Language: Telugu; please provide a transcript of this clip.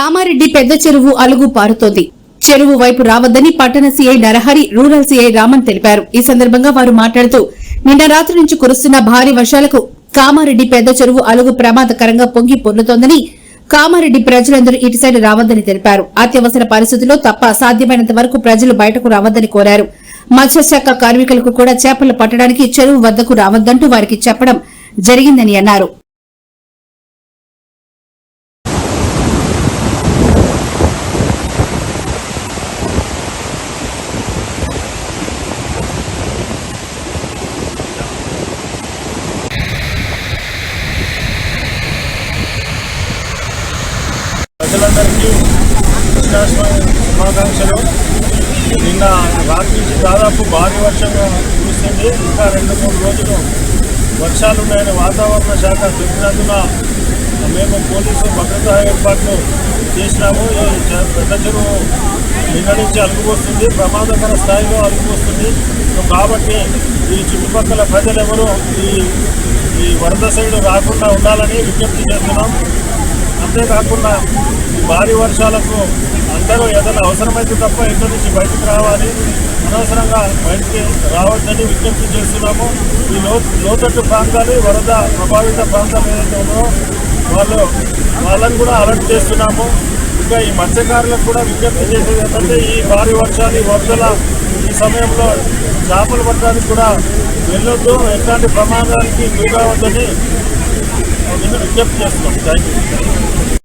కామారెడ్డి పెద్ద చెరువు అలుగు పారుతోంది. చెరువు వైపు రావద్దని పట్టణ CI Narahari rural CI Raman తెలిపారు. ఈ సందర్భంగా వారు మాట్లాడుతూ నిన్న రాత్రి నుంచి కురుస్తున్న భారీ వర్షాలకు కామారెడ్డి పెద్ద చెరువు అలుగు ప్రమాదకరంగా పొంగి పొర్లుతోందని కామారెడ్డి ప్రజలందరూ ఇటు సైడ్ రావద్దని తెలిపారు. అత్యవసర పరిస్థితుల్లో తప్ప సాధ్యమైనంత వరకు ప్రజలు బయటకు రావద్దని కోరారు. మత్స్యశాఖ కార్మికులకు కూడా చేపలు పట్టడానికి చెరువు వద్దకు రావద్దంటూ వారికి చెప్పడం జరిగిందని అన్నారు. ప్రజలందరికీ కృష్ణాష్టమి శుభాకాంక్షలు. నిన్న రాత్రి నుంచి దాదాపు భారీ వర్షంగా కురుస్తుంది. ఇంకా రెండు మూడు రోజులు వర్షాలు ఉన్నాయని వాతావరణ శాఖ చెప్పినందున మేము పోలీసు భద్రతా ఏర్పాట్లు చేసినాము. ఈ పెద్ద చెరువు నిన్న నుంచి అలుగుపోస్తుంది ప్రమాదకర స్థాయిలో అలుగుపోస్తుంది కాబట్టి ఈ చుట్టుపక్కల ప్రజలెవరూ ఈ ఈ వరద సైడ్ రాకుండా ఉండాలని విజ్ఞప్తి చేస్తున్నాం. అంతేకాకుండా భారీ వర్షాలకు అందరూ ఏదైనా అవసరమైతే తప్ప ఇంట్లో నుంచి బయటకు రావాలి. అనవసరంగా బయటికి రావద్దని విజ్ఞప్తి చేస్తున్నాము. ఈ లో లోతట్టు ప్రాంతాలు వరద ప్రభావిత ప్రాంతాలు ఏదైతే ఉన్నాయో వాళ్ళు వాళ్ళని కూడా అలర్ట్ చేస్తున్నాము. ఇంకా ఈ మత్స్యకారులకు కూడా విజ్ఞప్తి చేసేది ఏంటంటే ఈ భారీ వర్షాలు ఈ వరదల ఈ సమయంలో చేపలు పట్టడానికి కూడా వెళ్ళొద్దు. ఎట్లాంటి ప్రమాదానికి గురి కావద్దని విజ్ఞప్తి చేస్తున్నాం థ్యాంక్ యూ